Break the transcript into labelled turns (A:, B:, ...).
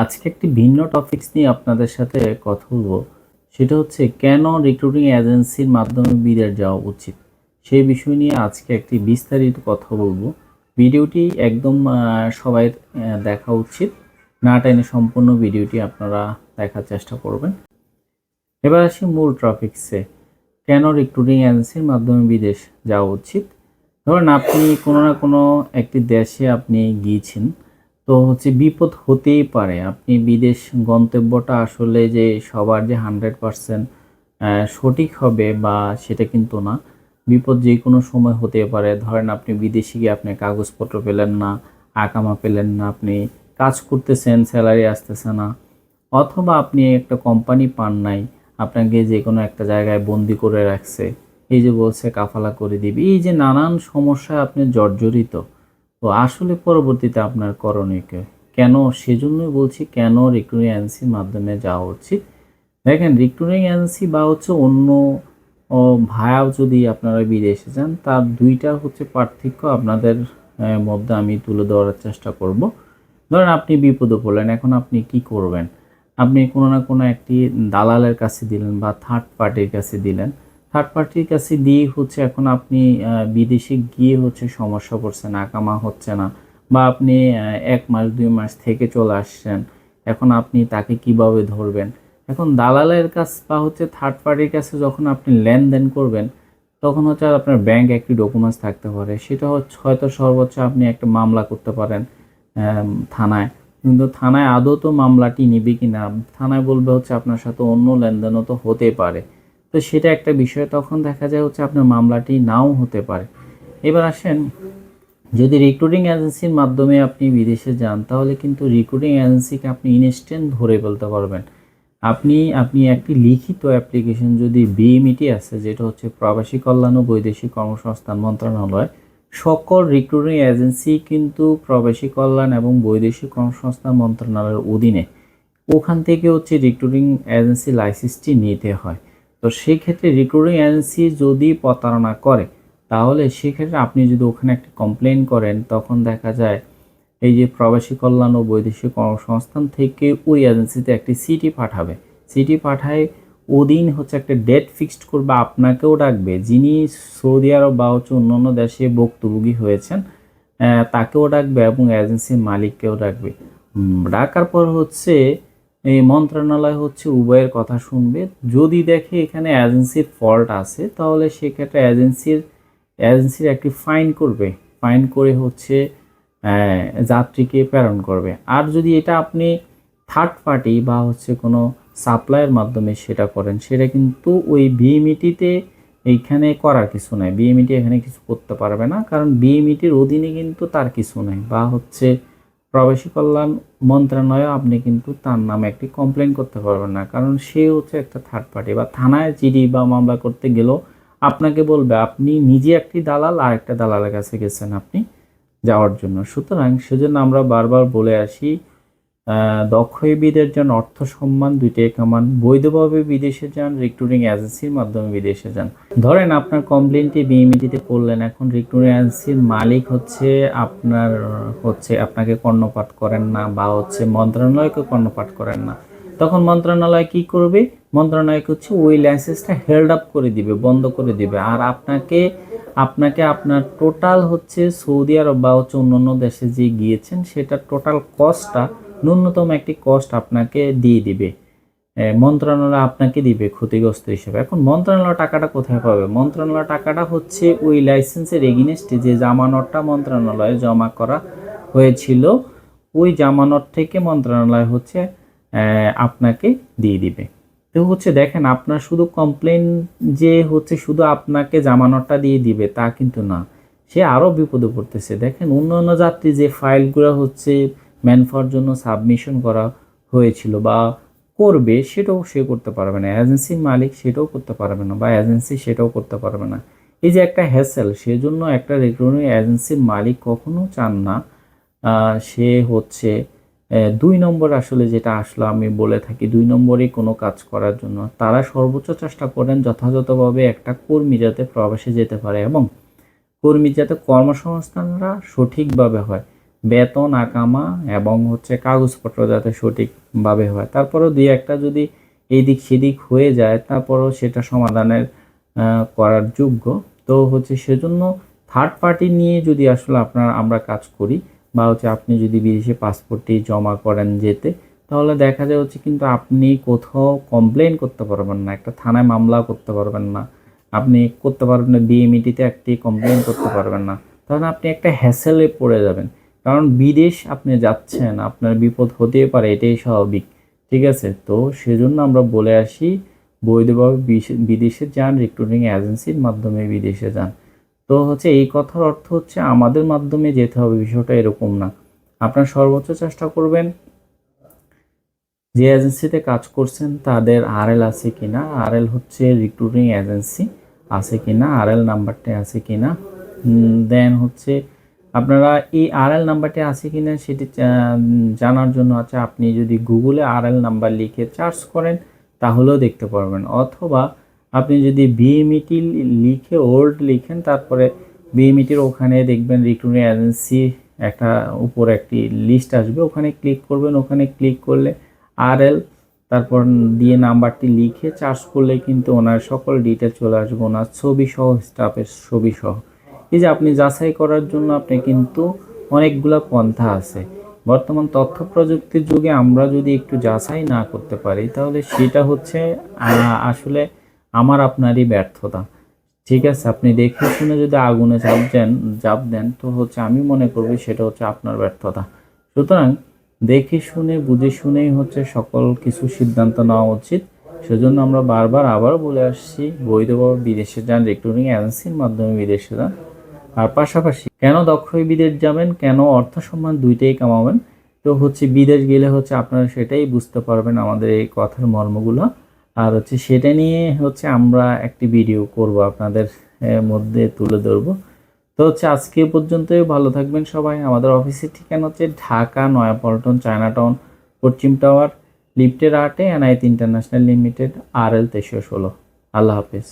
A: আজকে একটি ভিন্ন টপিকস নিয়ে আপনাদের সাথে কথা বলব। সেটা হচ্ছে, কেন রিক্রুটিং এজেন্সির মাধ্যমে বিদেশ যাওয়া উচিত? সেই বিষয় নিয়ে আজকে একটি বিস্তারিত কথা বলব। ভিডিওটি একদম সবাই দেখা উচিত। না টেনে সম্পূর্ণ ভিডিওটি আপনারা দেখার চেষ্টা করবেন। এবার আসি মূল টপিকসে কেন রিক্রুটিং এজেন্সির মাধ্যমে বিদেশ যাওয়া উচিত? ধরেন, আপনি কোনো না কোনো একটি দেশে আপনি গিয়েছেন। তো হচ্ছে বিপদ হতেই পারে। আপনি বিদেশ গন্তব্যটা আসলে যে সবার যে হান্ড্রেড পারসেন্ট সঠিক হবে বা সেটা কিন্তু না। বিপদ যে কোনো সময় হতে পারে। ধরেন আপনি বিদেশে গিয়ে আপনি কাগজপত্র পেলেন না আকামা পেলেন না, আপনি কাজ করতেছেন, স্যালারি আসতেছে না, অথবা আপনি একটা কোম্পানি পান নাই, আপনাকে যে কোনো একটা জায়গায় বন্দি করে রাখছে, এই যে বলছে কাফালা করে দিবি। এই যে নানান সমস্যায় আপনি জর্জরিত। তো আসলে পরবর্তীতে আপনার করণীয় কেন, সেজন্যই বলছি কেন রিক্রুটিং মাধ্যমে যাওয়া উচিত। দেখেন রিক্রুটিং এজেন্সি বা হচ্ছে অন্য ভায়াও যদি আপনারা বিদেশে যান, তার দুইটা হচ্ছে পার্থক্য আপনাদের মধ্যে আমি তুলে ধরার চেষ্টা করব। ধরেন আপনি বিপদে পড়লেন, এখন আপনি কি করবেন? আপনি কোনো না কোনো একটি দালালের কাছে দিলেন বা থার্ড পার্টির কাছে দিলেন। থার্ড পার্টির কাছে দিয়ে হচ্ছে এখন আপনি বিদেশে গিয়ে হচ্ছে সমস্যা পড়ছেন আকামা হচ্ছে না বা আপনি এক মাস, দুই মাস থেকে চলে আসছেন, এখন আপনি তাকে কীভাবে ধরবেন? এখন দালালের কাছ বা হচ্ছে থার্ড পার্টির কাছে যখন আপনি লেনদেন করবেন, তখন হচ্ছে আপনার ব্যাংক একটি ডকুমেন্টস থাকতে পারে। সেটা হচ্ছে, হয়তো সর্বোচ্চ আপনি একটা মামলা করতে পারেন থানায়। কিন্তু থানায় আদৌ তো মামলাটি নিবে কি না থানায় বলবে হচ্ছে আপনার সাথে অন্য লেনদেনও তো হতে পারে। তো সেটা একটা বিষয়। তখন দেখা যায় হচ্ছে আপনার মামলাটি নাও হতে পারে। এবার আসেন, যদি রিক্রুটিং এজেন্সির মাধ্যমে আপনি বিদেশে যান, তাহলে কিন্তু রিক্রুটিং এজেন্সিকে আপনি ইনস্ট্যান্ট ধরে ফেলতে পারবেন। আপনি আপনি একটি লিখিত অ্যাপ্লিকেশন যদি বিএমইটি আছে, যেটা হচ্ছে প্রবাসী কল্যাণ ও বৈদেশিক কর্মসংস্থান মন্ত্রণালয়, সকল রিক্রুটিং এজেন্সি কিন্তু প্রবাসী কল্যাণ এবং বৈদেশিক কর্মসংস্থান মন্ত্রণালয়ের অধীনে ওখান থেকে হচ্ছে রিক্রুটিং এজেন্সি লাইসেন্সটি নিতে হয়। তো সেই ক্ষেত্রে রিক্রুটিং এজেন্সি যদি প্রতারণা করে, তাহলে সেক্ষেত্রে আপনি যদি ওখানে একটি কমপ্লেন করেন, তখন দেখা যায় এই যে প্রবাসী কল্যাণ ও বৈদেশিক কর্মসংস্থান থেকে ওই এজেন্সিতে একটি সিটি পাঠাবে। সিটি পাঠায়, ওদিন হচ্ছে একটা ডেট ফিক্সড করবে, আপনাকেও ডাকবে। যিনি সৌদি আরব বা হচ্ছে অন্যান্য দেশে ভুক্তভোগী হয়েছেন তাকেও ডাকবে এবং এজেন্সির মালিককেও ডাকবে। ডাকার পর হচ্ছে এই মন্ত্রণালয় হচ্ছে উভয়ের কথা শুনবে। যদি দেখে এখানে এজেন্সির ফল্ট আছে, তাহলে সেক্ষেত্রে এজেন্সির এজেন্সির একটি ফাইন করবে। ফাইন করে হচ্ছে যাত্রীকে প্রেরণ করবে। আর যদি এটা আপনি থার্ড পার্টি বা হচ্ছে কোনো সাপ্লাইয়ের মাধ্যমে সেটা করেন, সেটা কিন্তু ওই বিএমইটিতে এইখানে করার কিছু নাই। বিএমইটি এখানে কিছু করতে পারবে না, কারণ বিএমইটির অধীনে কিন্তু তার কিছু নেই। বা হচ্ছে প্রবাসী কল্যাণ মন্ত্রণালয়ে আপনি কিন্তু তার নামে একটি কমপ্লেন করতে পারবেন না। কারণ সে হচ্ছে একটা থার্ড পার্টি বা থানায় চিডি বা মামলা করতে গেলেও আপনাকে বলবে, আপনি নিজে একটি দালাল আর একটা দালালের কাছে গেছেন আপনি যাওয়ার জন্য। সুতরাং সেজন্য আমরা বারবার বলে আসি দক্ষ বিদের অর্থ সম্মান দুইটাই কামান। বৈধভাবে বিদেশে যান রিক্রুটিং এজেন্সির মাধ্যমে বিদেশে যান। ধরেন আপনার কমপ্লেনটি বিএমইটিতে করলেন এখন রিক্রুটিং এজেন্সির মালিক হচ্ছে আপনার, হচ্ছে আপনাকে কর্ণপাত করেন না বা হচ্ছে মন্ত্রণালয়কে কর্ণপাত করেন না। তখন মন্ত্রণালয় কি করবে? মন্ত্রণালয়কে হচ্ছে ওই লাইসেন্সটা হেল্ড আপ করে দিবে, বন্ধ করে দিবে। আর আপনাকে আপনাকে আপনার টোটাল হচ্ছে সৌদি আরব বা হচ্ছে অন্য দেশে যে গিয়েছেন, সেটা টোটাল কস্টটা ন্যূনতম একটি কস্ট আপনাকে দিয়ে দিবে। মন্ত্রণালয় আপনাকে দিবে ক্ষতিগ্রস্ত হিসেবে। এখন মন্ত্রণালয় টাকাটা কোথায় পাবে? মন্ত্রণালয় টাকাটা হচ্ছে ওই লাইসেন্সের এগেনস্টে যে জামানতটা মন্ত্রণালয়ে জমা করা হয়েছিল, ওই জামানত থেকে মন্ত্রণালয় হচ্ছে আপনাকে দিয়ে দিবে। তো হচ্ছে দেখেন, আপনার শুধু কমপ্লেন যে হচ্ছে শুধু আপনাকে জামানতটা দিয়ে দিবে তা কিন্তু না। সে আরও বিপদে পড়তেছে। দেখেন অন্য অন্য যাত্রী যে ফাইলগুলো হচ্ছে ম্যানফার জন্য সাবমিশন করা হয়েছিল বা করবে, সেটাও সে করতে পারবে না। এজেন্সির মালিক সেটাও করতে পারবে না বা এজেন্সি সেটাও করতে পারবে না। এই যে একটা হ্যাসেল সেজন্য একটা রিক্রুটিং এজেন্সির মালিক কখনো চান না। সে হচ্ছে দুই নম্বর আসলে যেটা আসলে আমি বলে থাকি, দুই নম্বরে কোনো কাজ করার জন্য। তারা সর্বোচ্চ চেষ্টা করেন যথাযথভাবে একটা কর্মী যাতে প্রবাসে যেতে পারে এবং কর্মী যাতে কর্মসংস্থানরা সঠিকভাবে হয়। বেতন, আকামা এবং হচ্ছে কাগজপত্র যাতে সঠিকভাবে হয়। তারপরেও দুই একটা যদি এদিক সেদিক হয়ে যায়, তারপরেও সেটা সমাধানের করার যোগ্য। তো হচ্ছে সেজন্য থার্ড পার্টি নিয়ে যদি আসলে আপনার আমরা কাজ করি বা হচ্ছে আপনি যদি বিদেশে পাসপোর্টটি জমা করেন যেতে, তাহলে দেখা যায় হচ্ছে কিন্তু আপনি কোথাও কমপ্লেন করতে পারবেন না, একটা থানায় মামলা করতে পারবেন না। আপনি করতে পারবেন না বিএমইটিতে একটি কমপ্লেন করতে পারবেন না। তখন আপনি একটা হ্যাসেলে পড়ে যাবেন। কারণ বিদেশ আপনি যাচ্ছেন, আপনার বিপদ হতেই পারে, এটাই স্বাভাবিক, ঠিক আছে? তো সেজন্য আমরা বলে আসি, বৈধভাবে বিদেশে যান রিক্রুটিং এজেন্সির মাধ্যমে বিদেশে যান। তো হচ্ছে এই কথার অর্থ হচ্ছে আমাদের মাধ্যমে যেতে হবে, বিষয়টা এরকম না। আপনার সর্বোচ্চ চেষ্টা করবেন, যে এজেন্সিতে কাজ করছেন, তাদের আরএল আছে কিনা আরএল হচ্ছে রিক্রুটিং এজেন্সি আছে কিনা আরএল নাম্বারটা আছে কিনা দেন হচ্ছে আপনারা এই আরএল নাম্বারটি আছে কিনা সেটি আহ, জানার জন্য আছে আপনি যদি গুগলে আরএল নাম্বার লিখে সার্চ করেন তাহলেও দেখতে পারবেন। অথবা আপনি যদি বিএমইটি লিখে ওল্ড লিখেন তারপরে বিএমইটির ওখানে দেখবেন রিক্রুটিং এজেন্সি একটা উপর একটি লিস্ট আসবে। ওখানে ক্লিক করবেন ওখানে ক্লিক করলে আরএল তারপর দিয়ে নাম্বারটি লিখে চার্জ করলে কিন্তু ওনার সকল ডিটেল চলে আসবে। ওনার ছবি সহ স্টাফের ছবি সহ। এই যে আপনি যাচাই করার জন্য আপনি কিন্তু অনেকগুলো পন্থা আছে। বর্তমান তথ্য প্রযুক্তির যুগে আমরা যদি একটু যাচাই না করতে পারি, তাহলে সেটা হচ্ছে আসলে আমার আপনারই ব্যর্থতা। ঠিক আছে, আপনি দেখে শুনে যদি আগুনে চাপ দেন চাপ দেন, তো হচ্ছে আমি মনে করব সেটা হচ্ছে আপনার ব্যর্থতা। সুতরাং দেখে শুনে, বুঝে শুনেই হচ্ছে সকল কিছু সিদ্ধান্ত নেওয়া উচিত। সেজন্য আমরা বারবার আবার বলে আসছি, বৈধভাবে বিদেশে যান রিক্রুটিং এজেন্সির মাধ্যমে বিদেশে যান। আর পাশাপাশি কেন দক্ষ বিদেশ যাবেন, কেন অর্থ সম্মান দুইটাই কামাবেন, তো হচ্ছে বিদেশ গেলে হচ্ছে আপনারা সেটাই বুঝতে পারবেন আমাদের এই কথার মর্মগুলো। আর হচ্ছে সেটা নিয়ে হচ্ছে আমরা একটি ভিডিও করব আপনাদের মধ্যে তুলে ধরবো। তো হচ্ছে আজকে এ পর্যন্তই, ভালো থাকবেন সবাই। আমাদের অফিসের ঠিকানা হচ্ছে ঢাকা নয়াপল্টন চায়নাটাউন পশ্চিম টাওয়ার, লিফটের আটে এনআইটি ইন্টারন্যাশনাল লিমিটেড আর এল তেইশশো ষোলো। আল্লাহ হাফিজ।